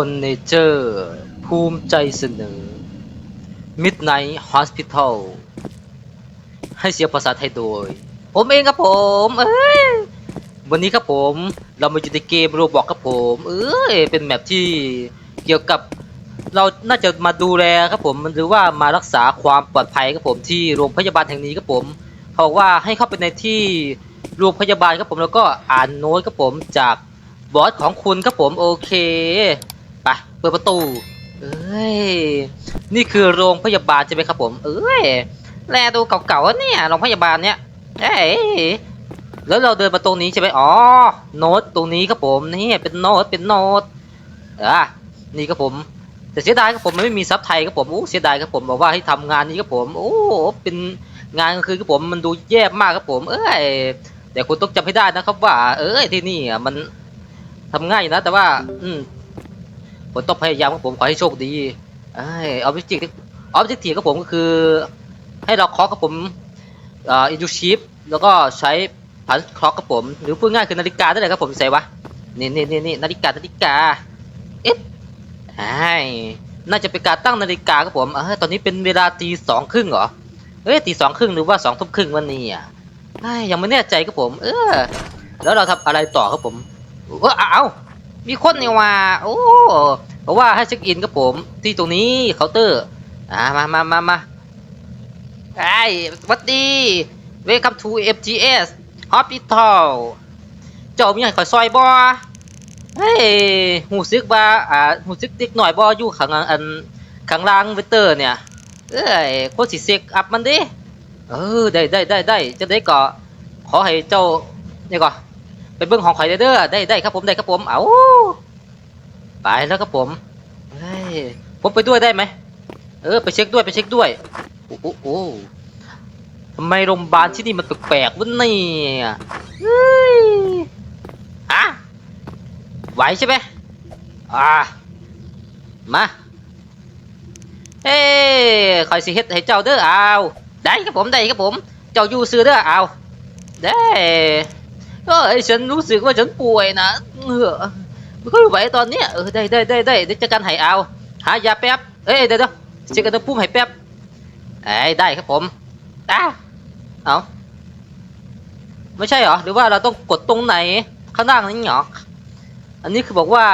คนเนเจอร์ ภูมิใจเสนอ Midnight Hospital ให้เสียงภาษาไทยโดย ผมเองครับผม เอ้ย วันนี้ครับผมเรามาอยู่ในเกมโรบอกครับผม เอ้ย เป็นแมปที่เกี่ยวกับเราน่าจะมาดูแลครับผม หรือว่ามารักษาความปลอดภัยครับผมที่โรงพยาบาลแห่งนี้ครับผม เขาบอกว่าให้เข้าไปในที่โรงพยาบาลครับผมแล้วก็อ่านโน้ตครับผมจากบอสของคุณครับผมโอเค ปเปิดประตู เอ้ย นี่คือโรงพยาบาลใช่ไหมครับผม เอ้ย แลดูเก่าๆเนี่ยโรงพยาบาลเนี่ยเอ้ยแล้วเราเดินมาตรงนี้ใช่ไหมอ๋อ โน้ตตรงนี้ครับผม นี่เป็นโน้ต เป็นโน้ต อะ นี่ครับผม แต่เสียดายครับผมมันไม่มีซับไทยครับผมโอ้เสียดายครับผมบอกว่าให้ทำงานนี้ครับผม โอ้ เป็นงานคืนครับผมมันดูแย่มากครับผม เอ้ย แต่คุณต้องจำให้ได้นะครับว่า เอ้ยที่นี่มันทำง่ายนะ แต่ว่า อืม ผมต้องพยายามครับผมขอให้โชคดีเอ้ยออบเจกต์ออบเจกตีครับผมก็คือ ให้เราเคาะครับผมอ่าอินดูชิปแล้วก็ใช้ผันคล็อกครับผม หรือพูดง่ายคือนาฬิกาได้เลยครับผมใส่วะนี่นี่นี่นี่นาฬิกานาฬิกาเอ๊ะใช่น่าจะเป็นการตั้งนาฬิกาครับผมเออตอนนี้เป็นเวลาตีสองครึ่งเหรอเอ้ยตีสองครึ่งหรือว่าสองทุ่มครึ่งวันนี้อะเอ้ยังไม่แน่ใจครับผม เออ แล้วเราทำอะไรต่อครับผมเออเอามีคนนี่ว่า โอ้ เพราะว่าให้เช็คอินครับผมที่ตรงนี้เคาน์เตอร์อ่ามามามามาไอ้สวัสดี Welcome to FGS Hospital เจ้ามีอย่างคอยซอยบอเฮ้ยหูซึกว่าอ่าหูซึกเด็กหน่อยบ่อยู่ข้างอันข้างล่างเวเตอร์เนี่ยเอ้ยโคตรสิเซกอัพมันดิเออได้ได้ได้ได้จะได้ก็ขอให้เจ้านี่ก็ไปเบิ่งของข่อยเด้อได้ได้ครับผมได้ครับผม เอ้า ไปแล้วครับผมเฮ้ยผมไปด้วยได้ไหมเออไปเช็คด้วยไปเช็คด้วยโอ้โหโอ้ทำไมโรงพยาบาลที่นี่มันแปลกๆวะเนี่ยเฮ้ยฮะไหวใช่ไหมอ่ามาเฮ้คอยสิเฮ็ดให้เจ้าเด้อเอาได้ครับผมได้ครับผม เจ้าอยู่ซื้อเด้อเอาได้เอ้ยฉันรู้สึกว่าฉันป่วยนะเออ ไม่ค่อยไหวตอนเนี้ยเออได้ได้ได้ได้เดี๋ยวจัดการให้เอา หายาแป๊บเอ้ยเดี๋ยวเดี๋ยวเช็คกันตัวปุ้มให้แป๊บไอ้ได้ครับผมอ้าเอาไม่ใช่เหรอหรือว่าเราต้องกดตรงไหนข้างล่างนี้เหรออันนี้คือบอกว่า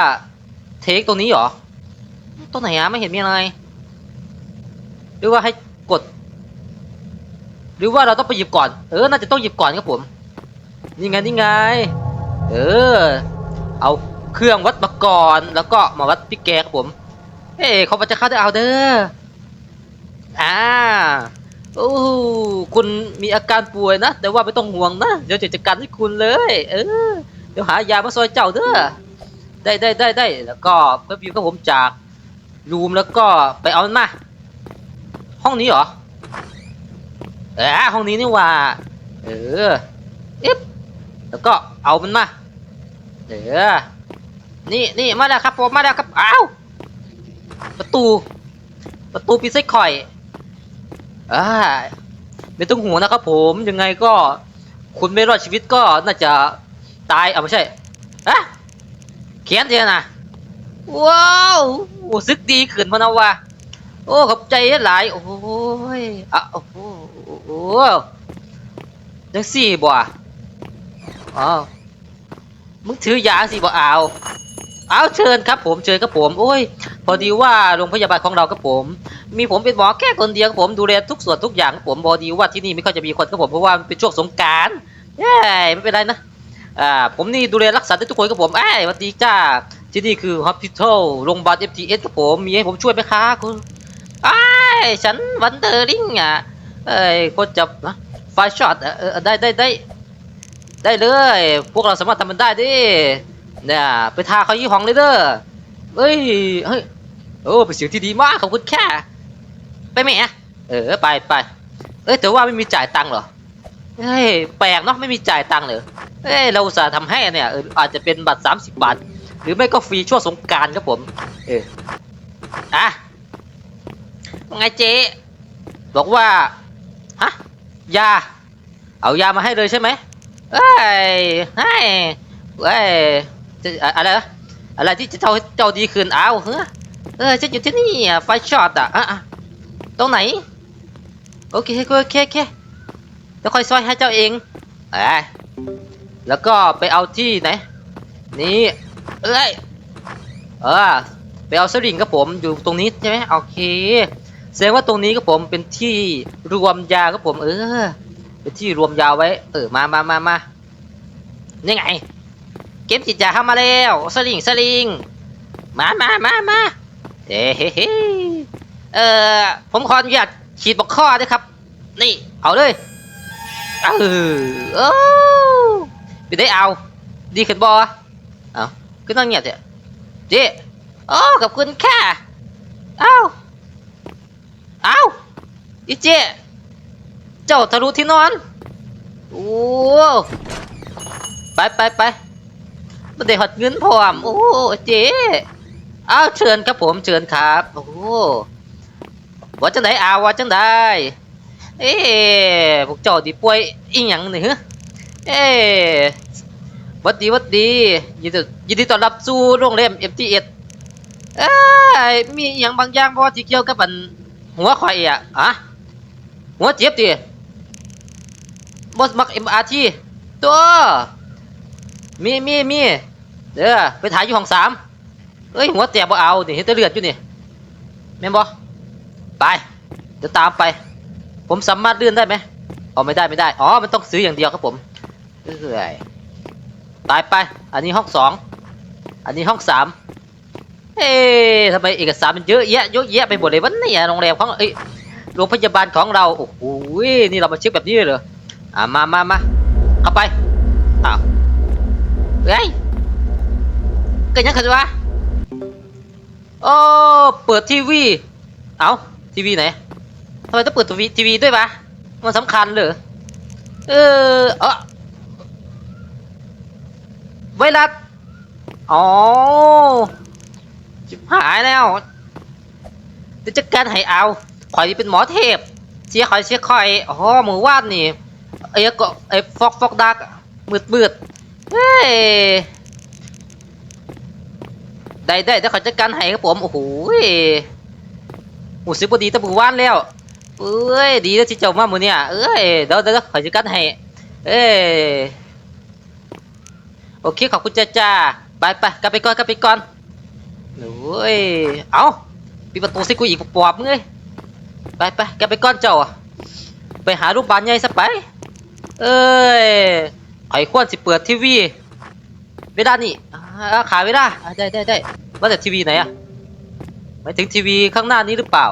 เทคตรงนี้เหรอตรงไหนอะไม่เห็นมีอะไรหรือว่าให้กด หรือว่าเราต้องไปหยิบก่อน เออ น่าจะต้องหยิบก่อนครับผม นี่ไงนี่ไง เออ เอา เครื่องวัดมาก่อนแล้วก็มาวัดพี่แกครับผมเอ้เขาจะเข้าได้เอาเด้ออ่าโอ้คุณมีอาการป่วยนะ แต่ว่าไม่ต้องห่วงนะ เดี๋ยวจะจัดการให้คุณเลย เออ เดี๋ยวหายามาซอยเจ้าเด้อ ได้ได้ได้ได้แล้วก็เพิ่มวิวกับผมจากรูมแล้วก็ไปเอามา ห้องนี้เหรอ เออห้องนี้นี่ว่า เออเอฟแล้วก็เอามันมา เออ นี่นี่มาแล้วครับผมมาแล้วครับอ้าวประตู ประตูปิดไส้ข่อยอ่าไม่ต้องห่วงนะครับผมยังไงก็ คุณไม่รอดชีวิตก็น่าจะตายเอะไม่ใช่อะเขียนเถอะนะว้าวโอ้ซึกดีขึ้นพนะวะโอ้ขอบใจหลายโอ้ยอะโอ้โหจังสี่บ่อะอ๋อมึงถือยาสิบ่เอา เอาเชิญครับผมเชิญครับผมโอ้ย พอดีว่าโรงพยาบาลของเราครับผม มีผมเป็นหมอแค่คนเดียวครับผมดูแลทุกส่วนทุกอย่างครับผมพอดีว่าที่นี่ไม่ค่อยจะมีคนครับผมเพราะว่ามันเป็นช่วงสงกรารเย้ไม่เป็นไรนะอ่าผมนี่ดูแลรักษาได้ทุกคนครับผมเอ้ยสวัสดีจ้าที่นี่คือ Hospital โรงพยาบาล FTS ครับผมมีให้ผมช่วยไหมคะคุณไอ้ายฉันวันเดอร์ลิงอะเอ้ยโคตรจับนะไฟช็อตเออได้ได้ได้ได้เลย พวกเราสามารถทำมันได้ดิ เนี่ยไปทาเขายี่ห้องเลยเด้อเฮ้ยเฮ้ยโอ้เป็นเสียงที่ดีมากขอบคุณแค่ ไปไหมอะเออไปไปเอ้ยแต่ว่าไม่มีจ่ายตังค์เหรอเฮ้ยแปลกเนาะไม่มีจ่ายตังค์เลยเฮ้ยเราสาห์ทำให้เนี่ยอาจจะเป็นบัตร 30 บาท หรือไม่ก็ฟรีช่วงสงการครับผมเอออะว่าไงเจ๊บอกว่าฮะยา เอายามาให้เลยใช่ไหมเอ้ยให้เอ้ย จะอะอะไรนะอะไรที่จะเจ้าเจ้าดีขึ้นเอาเฮ้อเออฉันอยู่ที่นี่อะไฟช็อตอะอะตรงไหนโอเคโอเคโอเคโอเคเดี๋ยวค่อยซอยให้เจ้าเองเอ้แล้วก็ไปเอาที่ไหนนี่เอ้ยเออไปเอาสลิงครับผมอยู่ตรงนี้ใช่ไหมโอเคแสดงว่าตรงนี้ครับผมเป็นที่รวมยาครับผม เออเป็นที่รวมยาไว้ เออมามามามานี่ไง กมจิตยาเข้ามาแล้วสลิงสลิงมามามามาเฮ้เฮ้เออผมขออนุญาตฉีดบอกข้อด้วยครับ นี่ เอาเลยเออโอ้ไปได้เอา ดีขึ้นบอเอาก็นั่งเงียบเถอะเจ๊โอ้ขอบคุณค่ะเอ้าเอ้าอีเจ๊เจ้าทะลุที่นอน โอ้ไปไปไป มันได้หดเงินพร้อม โอ้เจ๊เอ้าเชิญครับผมเชิญครับ โอ้ว่าจังไดอาว่าจังไดเอ๊ะพวกเจ้าดีป่วยอีหยังนี่ฮะเอ๊ะวัดดีวัดดียินดียินดีต้อนรับสู่โรงแรม MTS เอ้ยมีอย่างบางอย่างบ่ที่เกี่ยวกับันหัวข่อยอะอะหัวเจ็บติบ่มัก MRT ตัว มีมีมีเด้อไปถ่ายอยู่ห้องสามเอ้ยหัวแตกบ่เอานี่เห็นแต่เลือดอยู่นี่แม่นบ่ไปเดี๋ยวตามไป ผมสามารถเลื่อนได้ไหมอ๋อไม่ได้ไม่ได้อ๋อมันต้องซื้ออย่างเดียวครับผมเอ้ยไปไปอันนี้ห้องสองอันนี้ห้องสามเอ๊ะทำไมเอกสารมันเยอะแยะเยอะแยะไปหมดเลยวะเนี่ยโรงแรมของเอ้ยโรงพยาบาลของเราโอ้โหนี่เรามาเช็คแบบนี้เลยเหรออ่ามามามาเข้าไปอ้าว เฮ้ยเกิดยังไงวะโอ้เปิดทีวี เอ้าทีวีไหนทำไมต้องเปิดทีวีทีวีด้วยวะมันสำคัญเหรอเออเออไวรัสอ๋อชิบหายแล้วเดี๋ยวจัดการให้เอาข่อยนี่เป็นหมอเทพเสียข่อยเสียข่อยอ๋อมือวาดนี่ไอ้ก็ไอ้ฟอกฟอกดักมืดมืด เฮ้ยได้ได้เดี๋ยวข่อยจัดการให้ครับผม โอ้โหหูสิบดีตะมือวานแล้วเอ้ย ดีแล้วที่เจ้ามามือเนี่ยเอ้ยเดี๋ยวเดี๋ยวข่อยจัดการให้เอ้ยโอเค ขอบคุณจ้าจ้าไปไปกลับไปก่อนกลับไปก่อนโอ้ย เอาปิดประตูสิกูอีกปอบมึงเอ้ยไปไปแกไปก้อนเจ้า ไปหารูปบานใหญ่ซะไป เอ้ย ไอ้ควรสิเปิดทีวีเวลานี่ขายเวลาได้ได้ได้ว่าแต่ทีวีไหนอะหมายถึงทีวีข้างหน้านี้หรือเปล่า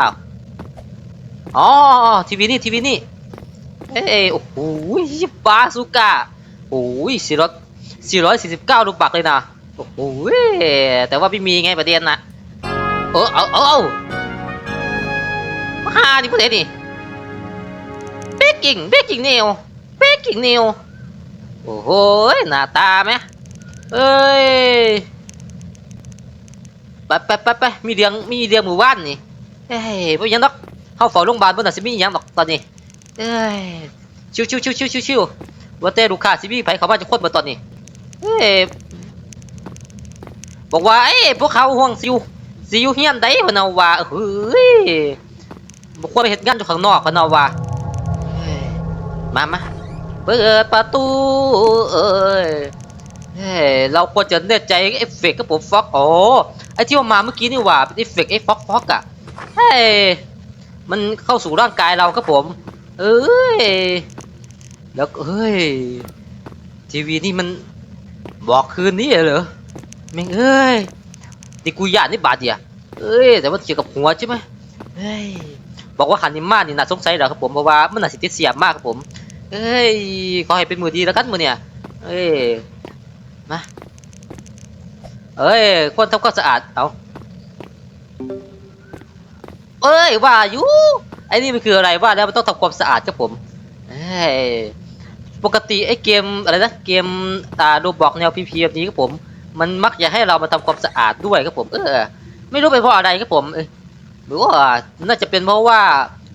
อ้าวอ๋อทีวีนี่ทีวีนี่เอ้ยโอ้โหบาซูก้าโอ้ยสี่ร้อยสี่ร้อยสี่สิบเก้ารูปบักเลยนะโอ้โหแต่ว่าไม่มีไงประเด็นนะเออเอาเอาเอามาหาดิประเด็นนี่เบกกิ้งเบกกิ้งเนวเบกกิ้งเนว โอ้โหหน้าตาไหมเอ้ยไปไปไปไปมีเรียงมีเรียงหมู่บ้านนี่เอ้ยพวกยังดอกเข้าฝ้าโรงพยาบาลบนน่ะสิมีหยังดอกตอนนี้เอ้ยชิวชิวชิวชิวชิวชิวว่าแต่ลูกค้าสิมีไผเขามาจะโคนมาตอนนี้เอ้ยบอกว่าเอ้ยพวกเขาห่วงซิวซิวเฮียนได้พะเนาว่าเฮ้ยบอกว่าไปเฮ็ดงานอยู่ข้างนอกพะเนาว่ามามา เปิดประตูเอ้ยเราควรจะแน่ใจเอฟเฟกต์กับผมฟ็อกโอ้ไอที่ว่ามาเมื่อกี้นี่หว่าเป็นเอฟเฟกต์ไอฟ็อกฟ็อกอะเฮ้ยมันเข้าสู่ร่างกายเราครับผม เอ้ยแล้วเฮ้ยทีวีนี่มันบอกคืนนี้เหรอแม่งเอ้ยนี่กูยานนี่บาดเดียเอ้ยแต่ว่าเกี่ยวกับหัวใช่ไหมเฮ้ยบอกว่าหันนิมานี่น่าสงสัยเหรอครับผมเพราะว่ามันน่าสิติดเสียมากครับผม เอ้ยขอให้เป็นมือดีแล้วกันมือเนี่ยเอ้ยมาเอ้ยคนทำความสะอาดเอาเอ้ยว่าอยู่ไอ้นี่มันคืออะไรว่าแล้วมันต้องทำความสะอาดครับผมเอ้ยปกติไอ้เกมอะไรนะเกมอ่าดูบอกแนวพีพีแบบนี้ครับผม มันมักจะให้เรามาทำความสะอาดด้วยครับผม เออ ไม่รู้เป็นเพราะอะไรครับผมหรือว่าน่าจะเป็นเพราะว่า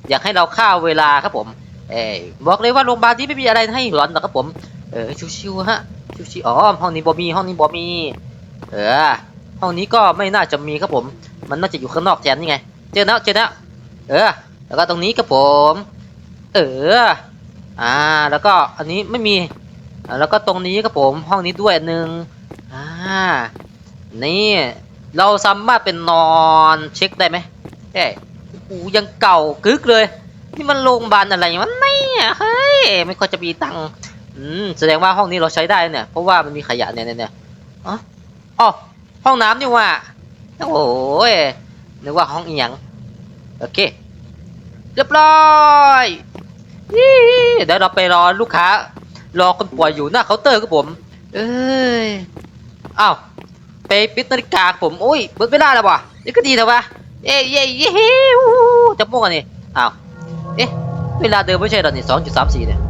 อยากให้เราฆ่าเวลาครับผม เออบอกเลยว่าโรงพยาบาลนี้ไม่มีอะไรให้หลอนหรอกครับผม เออชิวๆฮะชิวๆอ๋อห้องนี้บ่มีห้องนี้บ่มี เออ ห้องนี้ก็ไม่น่าจะมีครับผม มันน่าจะอยู่ข้างนอกแทนนี่ไง เจอแล้วเจอแล้วเออ แล้วก็ตรงนี้ครับผม เออ อ่า แล้วก็อันนี้ไม่มี แล้วก็ตรงนี้ครับผม ห้องนี้ด้วยนหนึ่งอ่า นี่ เราสามารถเป็นนอนเช็คได้ไหมเอ้ยโอ้ยังเก่ากึกเลย นี่มันโรงพยาบาลอะไรวะเนี่ยเฮ้ยไม่ค่อยจะมีตังค์อืมแสดงว่าห้องนี้เราใช้ได้เนี่ย เพราะว่ามันมีขยะเนี่ยเนี่ยเอ๋ออ๋อห้องน้ำนี่ว่าโอ้ยนึกว่าห้องอีหยังโอเคเรียบร้อยยี่เดี๋ยวเราไปรอลูกค้า รอคนป่วยอยู่หน้าเคาน์เตอร์ครับผม เอ้ยอ้าวไปปิดนาฬิกาผมโอ้ยเบิดเวลาแล้ววะนี่ก็ดีแต่วะเย้เย้เย้จะม่วงอันนี่อ้าว เอ๊ะ เวลาเดิมไม่ใช่หรอนี่สองจุดสามสี่เนี่ย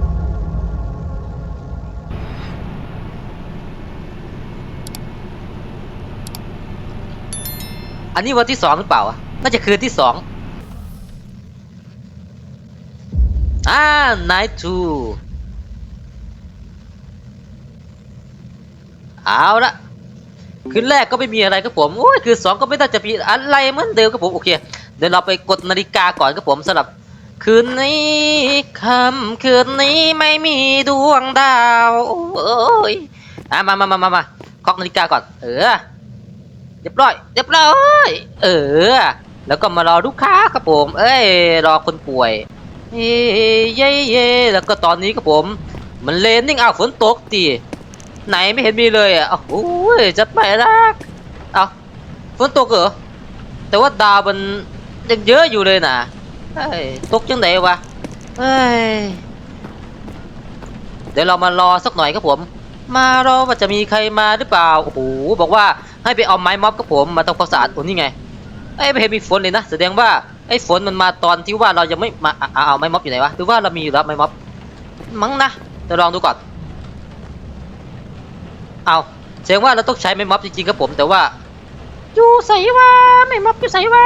อันนี้วันที่สองหรือเปล่าอะน่าจะคืนที่สองอ่า night two เอาละคืนแรกก็ไม่มีอะไรครับผมโอ้ยคืนสองก็ไม่น่าจะมีอะไรเหมือนเดิมครับผม โอเค เดี๋ยวเราไปกดนาฬิกาก่อนครับผมสำหรับ คืนนี้ค่ำคืนนี้ไม่มีดวงดาวโอ้ยอะมามามามามาเคาะนาฬิกาก่อน เออเรียบร้อยเรียบร้อยเออ แล้วก็มารอลูกค้าครับผม เอ้ย รอคนป่วยเย้เย้เย้แล้วก็ตอนนี้ครับผม มันเลนนิ่งอ้าวฝนตกตีไหนไม่เห็นมีเลยอะโอ้ยจะไปละเอาฝนตกเหรอแต่ว่าดาวมันยังเยอะอยู่เลยนะ เฮ้ยตกจังไหนวะเฮ้ยเดี๋ยวเรามารอสักหน่อยครับผม มารอว่าจะมีใครมาหรือเปล่าโอ้โหบอกว่าให้ไปเอาไม้ม็อบกับผมมาทำความสะอาดโอ้นี่ไงไอ้ยไม่เห็นมีฝนเลยนะแสดงว่าไอ้ฝนมันมาตอนที่ว่าเรายังไม่มาอะอะเอาไม้ม็อบอยู่ไหนวะหรือว่าเรามีอยู่แล้วไม้ม็อบมั้งนะเดี๋ยวลองดูก่อนเอาแสดงว่าเราต้องใช้ไม้ม็อบจริงๆครับผมแต่ว่าอยู่ใส่ว่าไม้ม็อบอยู่ใส่ว่า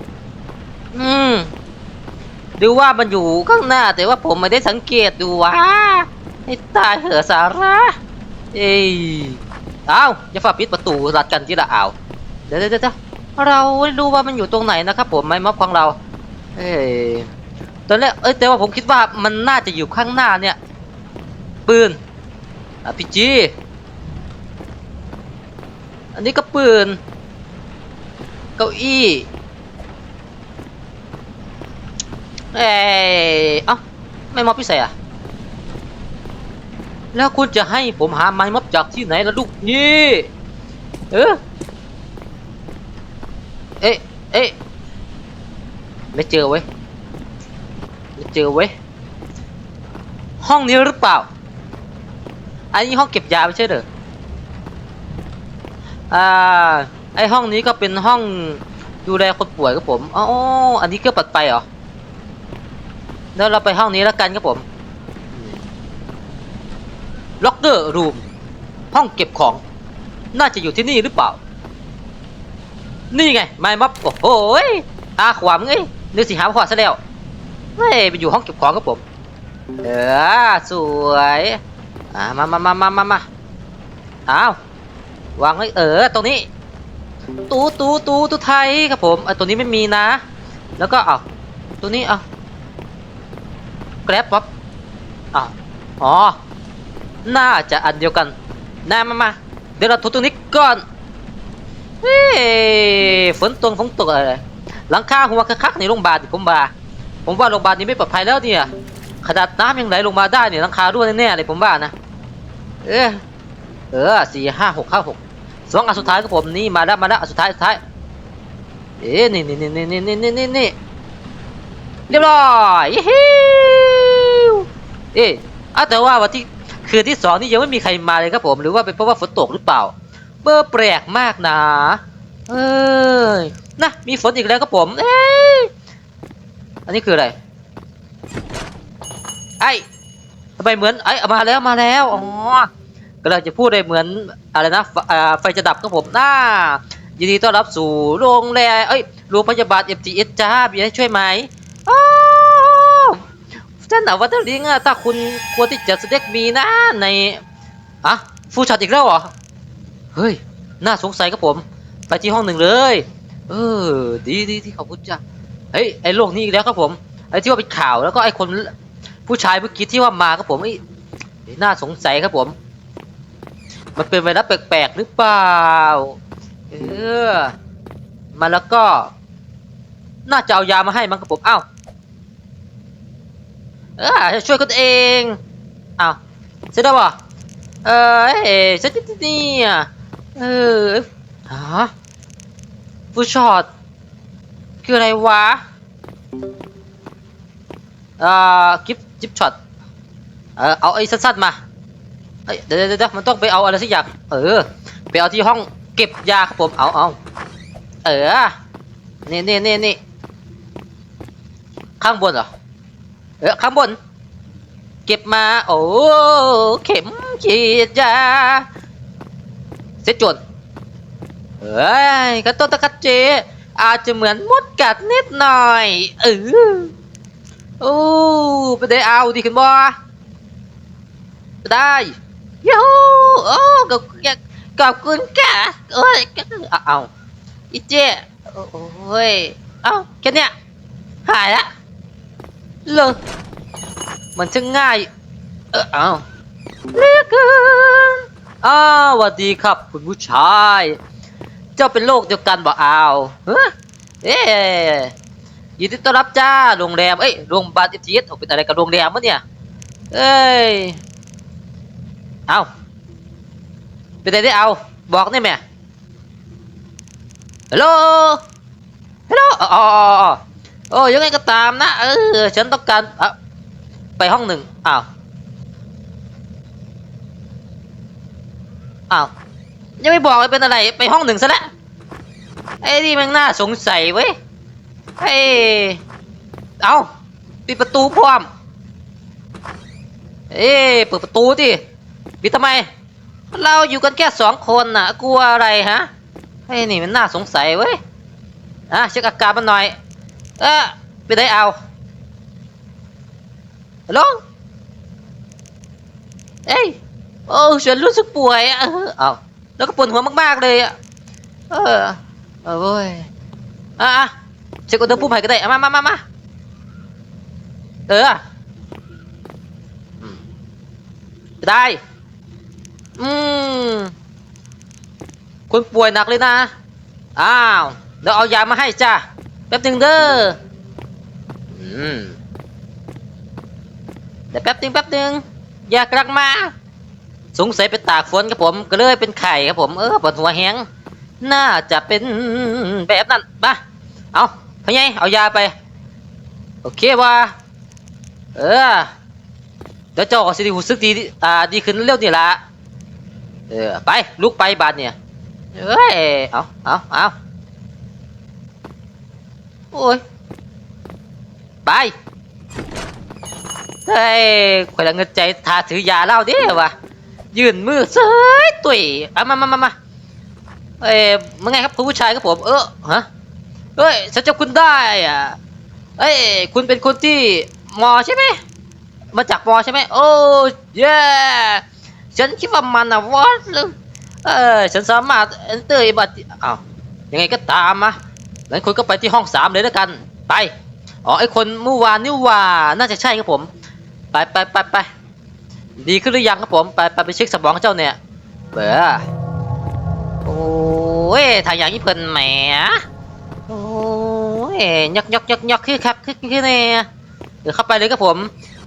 อืมดูว่ามันอยู่ข้างหน้า แต่ว่าผมไม่ได้สังเกตดูวะให้ตายเหอะสาระเอ้ยอ้าอย่าฝ่าปิดประตูรัดกันที่ละอ้าวเดี๋ยวเดี๋ยวเดี๋ยวเราไม่รู้ว่ามันอยู่ตรงไหนนะครับ ผมไม้ม็อบของเรา เอ้ยตอนแรกเอ้ยแต่ว่าผมคิดว่ามันน่าจะอยู่ข้างหน้าเนี่ย ปืนอพี่จีอันนี้ก็ปืน เก้าอี้ เอ้เอ้าไม่มอบพี่ใส่อะแล้วคุณจะให้ผมหาไม้ม็อบจากที่ไหนล่ะลูกนี่เออเอ๊ะเอ๊ะไม่เจอเว้ยไม่เจอเว้ยห้องนี้หรือเปล่า อันนี้ห้องเก็บยาไม่ใช่เหรออ่าไอห้องนี้ก็เป็นห้องดูแลคนป่วยครับผมอ๋ออันนี้ก็ปัดไปเหรอ แล้วเราไปห้องนี้แล้วกันครับผมล็อกเกอร์รูมห้องเก็บของ น่าจะอยู่ที่นี่หรือเปล่า นี่ไงไม้ม็อบโอ้โหอาขวามไงนึกสิหาขวาซะแล้วเฮ้ยไปอยู่ห้องเก็บของครับผม เออสวยอ่ามามามามามามาอ้าววางไว้เออตรงนี้ ตูตูตูตูไทยครับผมเออตัวนี้ไม่มีนะ แล้วก็เอาตัวนี้เอา แกร็บวับอะอ๋อ น่าจะอันเดียวกันน่ามามา เดี๋ยวเราทุบตรงนี้ก่อนเฮ้ฝนตกฝนตกอะไรหลังคาหัวคักในโรงพยาบาลผมว่าผมว่าโรงพยาบาลนี้ไม่ปลอดภัยแล้วเนี่ยขนาดน้ำยังไหลลงมาได้เนี่ยหลังคารั่วแน่ๆเลยผมว่านะ เออเออสี่ห้าหกห้าหกสองอันสุดท้ายก็ผมนี่มาแล้วมาแล้วอันสุดท้ายสุดท้าย เอ๊ะนี่นี่นี่นี่นี่นี่นี่เรียบร้อยยี่ เอ๊ะอาแต่ว่าวันที่คืนที่สองนี่ยังไม่มีใครมาเลยครับผม หรือว่าเป็นเพราะว่าฝนตกหรือเปล่า เบอร์แปลกมากนะเอ้ยนะมีฝนอีกแล้วครับผมเอ้ยอันนี้คืออะไรไอ้ทำไมเหมือนไอ้มาแล้วมาแล้วอ๋อกำลังจะพูดเลยเหมือนอะไรนะไฟจะดับครับผมน่ายินดีต้อนรับสู่โรงแรมเอ้ยโรงพยาบาล MTS จ้ามีให้ช่วยไหม ท่านหนาวัตลิงอะถ้าคุณควรที่จะแสดงมีนะในอะฟูช็อตอีกแล้วเหรอเฮ้ยน่าสงสัยครับผม ไปที่ห้องหนึ่งเลย เออ ดีดีที่ขอบคุณจ้าเฮ้ยไอ้โรคนี้อีกแล้วครับผมไอ้ที่ว่าเป็นข่าวแล้วก็ไอ้คนผู้ชายเมื่อกี้ที่ว่ามาครับผมไอ้น่าสงสัยครับผม มันเป็นไวรัสแปลกๆหรือเปล่าเออมาแล้วก็ น่าจะเอายามาให้มั้งครับผมอ้าว เออจะช่วยกันเองอ้าวเสร็จแล้วป่ะเออเอ้ยฉันที่นี่อะเออฮะฟูช็อตคืออะไรวะอ่ากิฟจิบช็อตเออเอาไอ้สั้นๆมาเดี๋ยวเดี๋ยวเดี๋ยวมันต้องไปเอาอะไรสักอย่างเออไปเอาที่ห้องเก็บยาครับผมเอาเอาเออนี่นี่นี่นี่ข้างบนเหรอ เออข้างบน เก็บมา โอ้เข็มฉีดยาเสร็จจวนเอ้ยกระต้นตะกัดเจ อาจจะเหมือนมดกัดนิดหน่อยเออโอ้ไปได้เอาดีขึ้นบ่ได้ยูโอ้ขอบคุณขอบคุณค่ะโอ้ยเอาเอาอีเจโอ้ย เอาแค่เนี้ยหายละ เลยมันจะง่าย เออเอาเรียกเกินอ้าวสวัสดีครับ คุณผู้ชาย เจ้าเป็นโรคเดียวกันบ่เอาวเฮ้เอ๊ะยินดีต้อนรับจ้าโรงแรมเอ้ยโรงพยาบาลเอทีเอสเป็นอะไรกับโรงแรมวะเนี่ยเอ้ยเอาเป็นไงได้เอา บอกได้ไหมฮัลโหลฮัลโหลอ๋ออ๋ออ๋อ โอ้ยังไงก็ตามนะ เออ ฉันต้องการอะไปห้องหนึ่งอ้าว อ้าว ยังไม่บอกเลยเป็นอะไร ไปห้องหนึ่งซะแล้วไอ้นี่มันน่าสงสัยเว้ยเฮ้เอาปิดประตูพร้อม เอ้เปิดประตูดิปิดทำไม เราอยู่กันแค่สองคนน่ะ กลัวอะไรฮะเฮ้นี่มันน่าสงสัยเว้ย อะเช็คอาการมันหน่อย เออไปได้เอาฮัลโหลเอ้ยโอ้ฉันรู้สึกป่วยอะเออเอาแล้วก็ปวดหัวมากๆเลยอะเออเออเว้ยอะอะเช็คอุณหภูมิให้ก็ได้เอามามามามาเออได้อืมคุณป่วยหนักเลยนะ อ้าว เดี๋ยวเอายามาให้จ้า แป๊บหนึ่งเด้ออืมเดี๋ยวแป๊บหนึ่งแป๊บหนึ่งยากำลังมา สงสัยไปตากฝนครับผม ก็เลยเป็นไข่ครับผม เออปวดหัวแห้งน่าจะเป็นแบบนั้นมาเอาพะไงเอายาไป โอเคว่าเออเดี๋ยวเจ้าก็สิรู้สึกดีอ่าดีขึ้นเร็วนี่ละเออไปลุกไปบาดเนี่ยเอ้ยเอาเอาเอา โอ้ยไปเฮ้ยข่อยละเงินใจทาถือยาเล้าดิวะยืนมือเซ้ยตุยเอามามามามาเอ้ยมึงไงครับคุณผู้ชายครับผม เออฮะเฮ้ยฉันจำคุณได้อะเอ้ยคุณเป็นคนที่มอใช่ไหมมาจากมอใช่ไหมโอ้เย่ฉันคิดว่ามันอะวอดเลยเออฉันสามารถเอนเตอร์บัตอ้าวยังไงก็ตามมา งั้นคุณก็ไปที่ห้องสามเลยแล้วกัน ไป อ๋อไอคนเมื่อวานนี่ว่าน่าจะใช่ครับผม ไปไปไปไปดีขึ้นหรือยังครับผมไปไปไปเช็คสมองเจ้าเนี่ยเบ้อโอ้ยถ้าอย่างนี้เพิ่นแหมโอ้ยยอกยอกยอกยอกคือครับคือคือเนี่ยเดี๋ยวเข้าไปเลยครับผม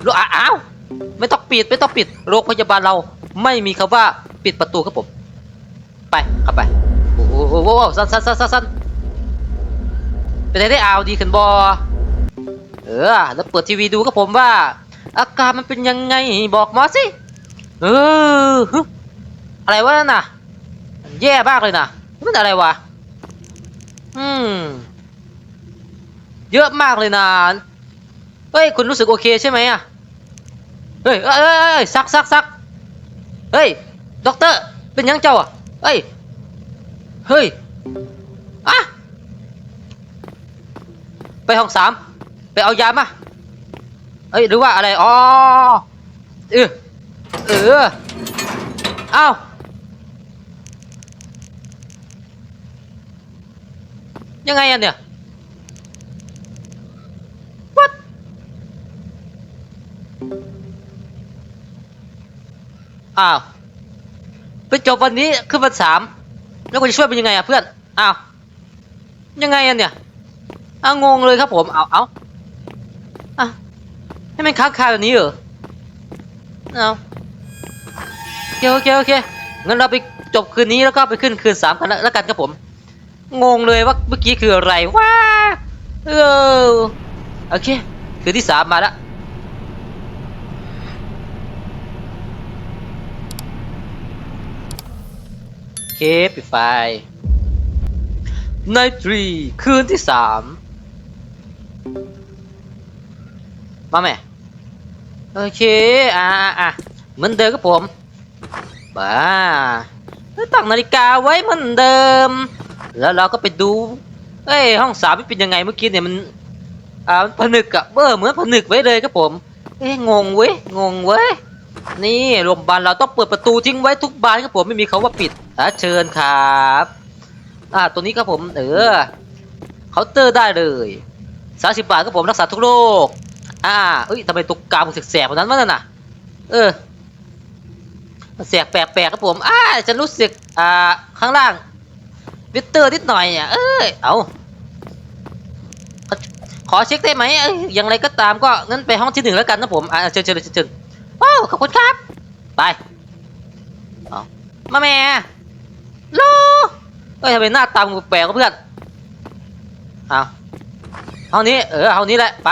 โรอ้าอ้าวไม่ต้องปิดไม่ต้องปิดโรงพยาบาลเราไม่มีคำว่าปิดประตูครับผม ไปเข้าไปโอ้โหสั้นสั้นสั้นสั้น เป็นไงได้อาวดีขึ้นบอเออ แล้วเปิดทีวีดูครับผมว่า อาการมันเป็นยังไงบอกมาสิ เออ อะไรวะนั่นน่ะ แย่มากเลยนะมันอะไรวะ อืม เยอะมากเลยนะ เฮ้ย คุณรู้สึกโอเคใช่ไหมอะเฮ้ยเอ้ยเอ้ยซักซักซักเฮ้ย ด็อกเตอร์ เป็นยังเจ้าอะ เฮ้ย เฮ้ยอะ ไปห้องสามไปเอายามาเอ้ยหรือว่าอะไรอ๋อเออเออเอ้ายังไงอะเนี่ย What อ้าวไปจบวันนี้ขึ้นวันสามแล้วกูจะช่วยเป็นยังไงอะเพื่อน อ้าว ยังไงอะเนี่ย อางงเลยครับผม เอาเอาอะให้มันค้างคาแบบนี้เหรอ เอาโอเคโอเคโอเค งั้นเราไปจบคืนนี้แล้วก็ไปขึ้นคืนสามกันแล้วกันครับผม งงเลยว่าเมื่อกี้คืออะไรว้าเออโอเค คืนที่สามมาล้วโอเคปิดไฟในทรีคืนที่สาม มาแม่โอเค อ่าอะเหมือนเดิมครับผม บ้าตั้งนาฬิกาไว้เหมือนเดิม แล้วเราก็ไปดู เอ้ย ห้องสามมันเป็นยังไงเมื่อกี้เนี่ยมัน อ่ามันผนึกอะเบอร์เหมือนผนึกไว้เลยครับผม เอ้ยงงเว้ย งงเว้ย นี่โรงพยาบาลเราต้องเปิดประตูทิ้งไว้ทุกบานครับผมไม่มีคาว่าปิดอะเชิญครับ อ่า ตัวนี้ครับผม เออเคาน์เตอร์ได้เลยสามสิบบาทครับผมรักษาทุกโรค อ่าเอ้ยทำไมตุกกามันแสบๆแบบนั้นวะนั่นน่ะ เออแสบแปลกๆครับผมอ่าฉันรู้สึก อ่า ข้างล่าง วิตเตอร์นิดหน่อยอะเอ้ย เอาขอเช็คได้ไหมเอ้ยอย่างไรก็ตามก็งั้นไปห้องที่หนึ่งแล้วกันนะผม อ่าเชิญเชิญเชิญโอ้ขอบคุณครับ ไปเอามาแม่โลเอ้ยทำไมหน้าตามแปลกๆเพื่อนเอาห้องนี้ เออห้องนี้แหละ ไป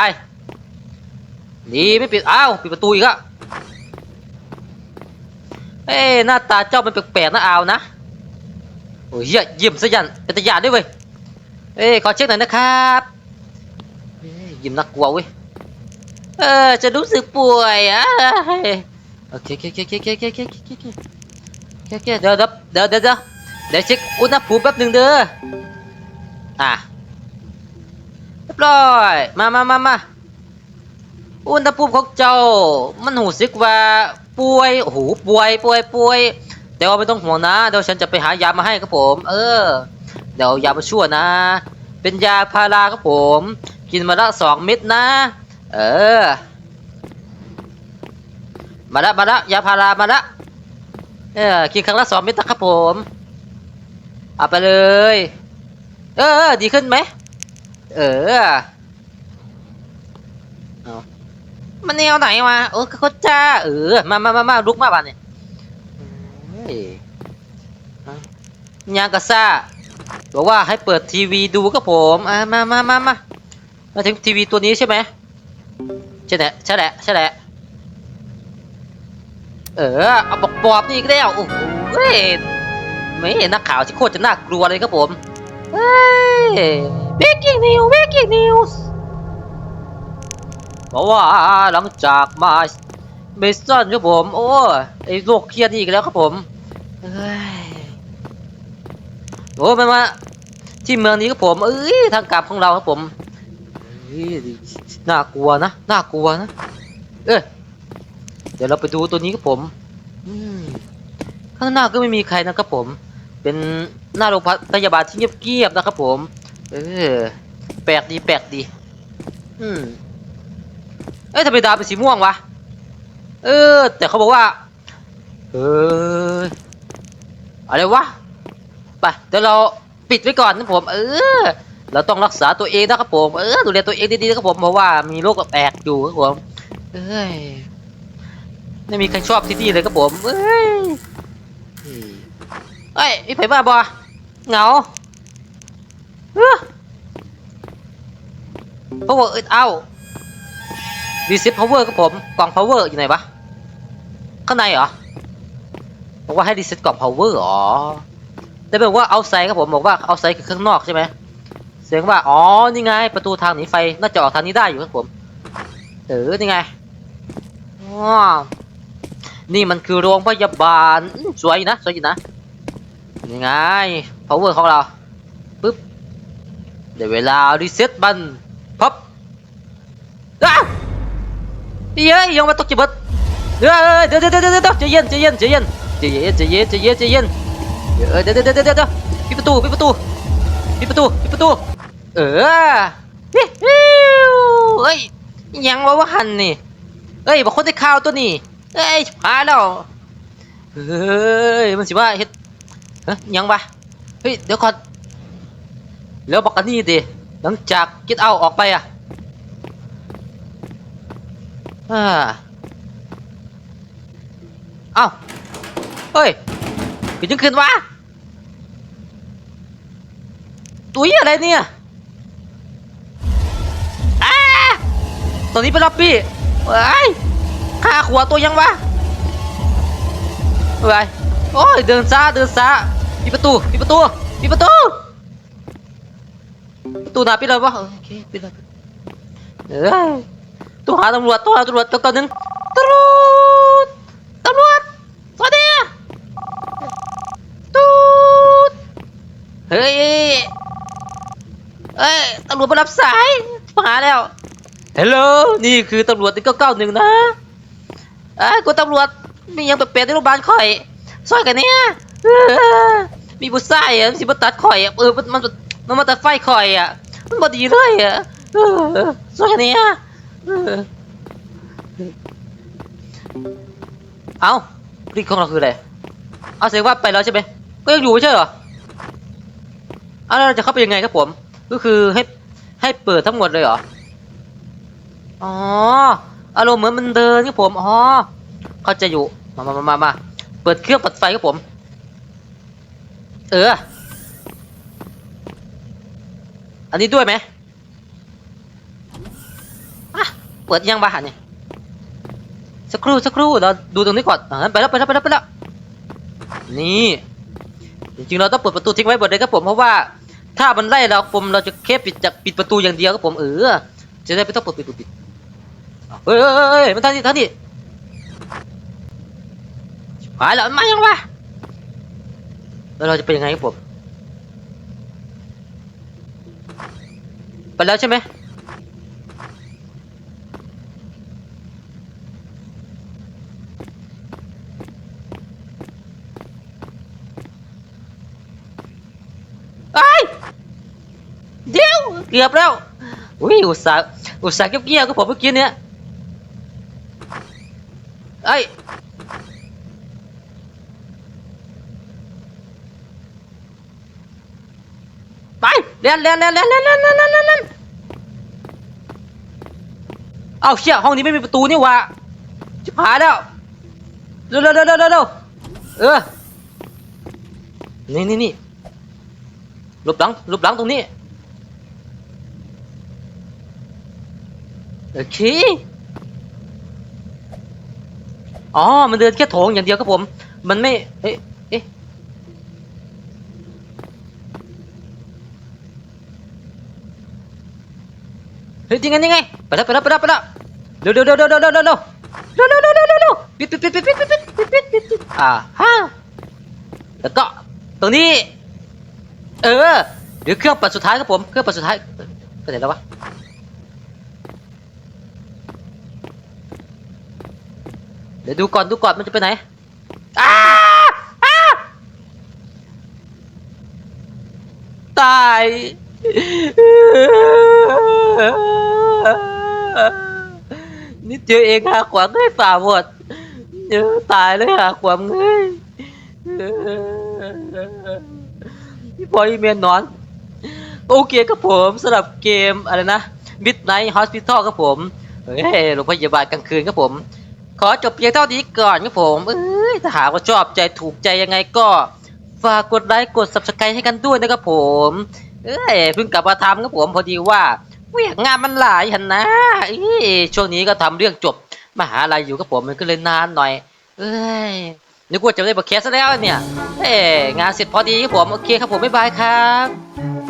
ดีไม่ปิดอ้าวปิดประตูอีกอะเอ้หน้าตาเจ้ามันแปลกๆนะอาวนะโอ้ยเยี่ยมซะยันเป็นตะยานด้วยเว้ยเอ้ขอเช็คหน่อยนะครับเอ้ยยิ้มน่ากลัวเว้ยเออจะรู้สึกป่วยอะโอเคโอเคโอเคโอเคโอเคโอเคโอเคโอเคโอเคโอเคเดี๋ยเดี๋ยวเดี๋ยวเดี๋ยวเดี๋ยวเดี๋ยวเช็คอุณหภูมิแป๊บหนึ่งเด้ออะเรียบร้อยมามามามา อุณหภูมิของเจ้า มันหูสึกว่าป่วยโอ้โหป่วยป่วยป่วยแต่ว่าไม่ต้องห่วงนะเดี๋ยวฉันจะไปหายามาให้ครับผม เออ เดี๋ยวยามาช่วยนะ เป็นยาพาราครับผม กินมาละสองเม็ดนะ เออ มาละมาละยาพารามาละเออกินครั้งละสองเม็ดนะครับผมเอาไปเลย เออ ดีขึ้นไหมเออ เอา มันแนวไหนวะเออเขาจ้าเออมามามามาลุกมาบ้านเนี่ยเฮ้ยยังกะซ่าบอกว่าให้เปิดทีวีดูครับผมอ่ามามามามามาถึงทีวีตัวนี้ใช่ไหมใช่แหละใช่แหละใช่แหละเออเอาบอกปอบนี่อีกแล้วโอ้โหเฮ้ยไม่เห็นนักข่าวที่โคตรจะน่ากลัวเลยครับผมเฮ้ย breaking news breaking news บอกว่าหลังจากมาเมสันครับผม โอ้ไอโรคเครียดอีกแล้วครับผมเอ้ยโอ้มันมาที่เมืองนี้ครับผม เอ้ยทางกลับของเราครับผมน่ากลัวนะน่ากลัวนะ เอ้ยเดี๋ยวเราไปดูตัวนี้ครับผมอืมข้างหน้าก็ไม่มีใครนะครับผม เป็นหน้าโรงพยาบาลที่เงียบๆนะครับผม เออแปลกดีแปลกดี อืม เอ้ยทำไมดาวเป็นสีม่วงวะ เออ แต่เขาบอกว่า เอออะไรวะ ไป เดี๋ยวเราปิดไว้ก่อนนะผม เออ เราต้องรักษาตัวเองนะครับผม เออ ดูแลตัวเองดีๆนะครับผม เพราะว่ามีโรคแปลกอยู่ครับผม เอ้ย ไม่มีใครชอบที่นี่เลยครับผม เอ้ย เอ้ยมีไผบ้าบอเหงาเออพว่าเอ้ยเอ้า รีเซ็ตพาวเวอร์ครับผมกล่องพาวเวอร์อยู่ไหนวะข้างในเหรอบอกว่าให้รีเซ็ตกล่องพาวเวอร์อ๋อแต่บอกว่าเอาไซครับผมบอกว่าเอาไซคือข้างนอกใช่ไหมเสียงว่าอ๋อนี่ไง ประตูทางหนีไฟน่าจะออกทางนี้ได้อยู่ครับผมเออนี่ไงอ๋อนี่มันคือโรงพยาบาลสวยนะสวยนะนี่ไง power ของเราปึ๊บเดี๋ยวเวลารีเซ็ตมันพับ เฮ้ยยังมาตกจิบดเดี๋ยวเดี๋ยวเดี๋ยวเดี๋ยวเดี๋ยวใจเย็นใจเย็นใจเย็นใจเย็นใจเย็นใจเย็นใจเย็นเดี๋ยวเดี๋ยวเดี๋ยวเดี๋ยวเดี๋ยวปิดประตูปิดประตูปิดประตูปิดประตู เออฮิฮิวเอ้ยยังวะวะหันนี่เอ้ยบอกคนได้ข่าวตัวนี้เอ้ยพาแล้วเฮ้ยมันสิว่าเฮ็ดเฮ้ยยังวะเฮ้ยเดี๋ยวก่อนแล้วบอกกันนี่ดิหลังจากกิดเอาออกไปอะ อ่าเอ้าเฮ้ยกิดยังขึ้นวะตุ้ยอะไรเนี่ยอ้าตอนนี้เป็นล็อบบี้เฮ้ยข้าขวตัวยังวะเฮ้ยโอ้ยเดินซาเดินซาปิดประตูปิดประตูปิดประตูประตูหนาปิดเลยวะโอเคปิดเลยเอ้ย ตัวหาตำรวจตัวหาตำรวจตัวตัวหนึ่งตำรวจตำรวจสวัสดีตูดเฮ้ยเอ้ยตำรวจมารับสายมาแล้วฮัลโหลนี่คือตำรวจที่เก้าเก้าหนึ่งนะเอ้ยกูตำรวจมียังแปลกๆในโรงพยาบาลข่อยซอยกันเนี่ยเออมีบุษไส้อะมันสิมาตัดข่อยอะเออมันมันมันมาตัดไฟข่อยอะมันบดีเลยอะเออซอยกันเนี่ย เออเอาพริกของเราคืออะไร เอาแสดงว่าไปแล้วใช่ไหมก็ยังอยู่ไม่ใช่เหรอเอะแล้วเราจะเข้าไปยังไงครับผม ก็คือให้ให้เปิดทั้งหมดเลยเหรอ อ๋อ อารมณ์เหมือนมันเดินครับผม อ๋อ เขาจะอยู่ มามามามามา เปิดเครื่องเปิดไฟครับผม เออ อันนี้ด้วยไหมอะเปิดยังบ้านเนี่ยสักครู่สักครู่เราดูตรงนี้ก่อนอ่าไปแล้วไปแล้วไปแล้วไปแล้วนี่จริงๆเราต้องเปิดประตูทิ้งไว้หมดเลยครับผมเพราะว่าถ้ามันไล่เราผมเราจะแค่ปิดจากปิดประตูอย่างเดียวครับผมเออจะได้ไม่ต้องเปิดปิดปิดปิดเฮ้ยเฮ้ยเฮ้ยมันท่านนี่ท่านนี่หายแล้วมันมายังวะแล้วเราจะเป็นยังไงครับผมไปแล้วใช่ไหมไอ้ยเดี๋ยว เกือบแล้วอุ้ยอุตส่าห์อุตส่าห์เงียบๆกับผมเมื่อกี้เนี้ยไอ้ไปเล่นเล่นเล่นเล่นเล่นเล่นเล่นเล่นเล่นเล่นเอาเชี่ยห้องนี้ไม่มีประตูนี่ว่าชิบหายแล้วเร็วเร็วเร็วเร็วเร็วเออนี่นี่นี่หลบหลังหลบหลังตรงนี้ โอเค อ๋อ มันเดินแค่โถงอย่างเดียวครับผม มันไม่ เอ๊ะ เอ๊ะ เฮ้ยยังไงยังไง ไปแล้วไปแล้วไปแล้วไปแล้วเร็วเร็วเร็วเร็วเร็วเร็วเร็วเร็วเร็วเร็วเร็วเร็วเร็วเร็วปิดปิดปิดปิดปิดปิดปิดปิดปิดปิดอ่าฮะแล้วก็ตรงนี้ เออ เดี๋ยวเครื่องปัดสุดท้ายครับผม เครื่องปัดสุดท้ายไปไหนแล้ววะ เดี๋ยวดูก่อนดูก่อนมันจะไปไหนอ้าอ้าตายนิดเดียวเองหาขวางให้ฝ่าหมดเออตายเลยหาขวางเอ้ยพี่พลอยเมียนนอน โอเคครับผมสำหรับเกมอะไรนะ Midnight Hospital ครับผมเฮ้ยโรงพยาบาลกลางคืนครับผม ขอจบเพียงเท่านี้ก่อนครับผมเอ้ยถ้าหากว่าชอบใจถูกใจยังไงก็ ฝากกดไลค์กด subscribe ให้กันด้วยนะครับผม เอ้ยเพิ่งกลับมาทำครับผมพอดีว่าเวียกงานมันหลายหันนะช่วงนี้ก็ทำเรื่องจบมหาลัยอยู่ครับผมมันก็เลยนานหน่อย เอ้ยนึกว่าจะได้บักแคสแล้วเนี่ยเอ้งานเสร็จพอดีครับผมโอเคครับผมบ๊ายบายครับ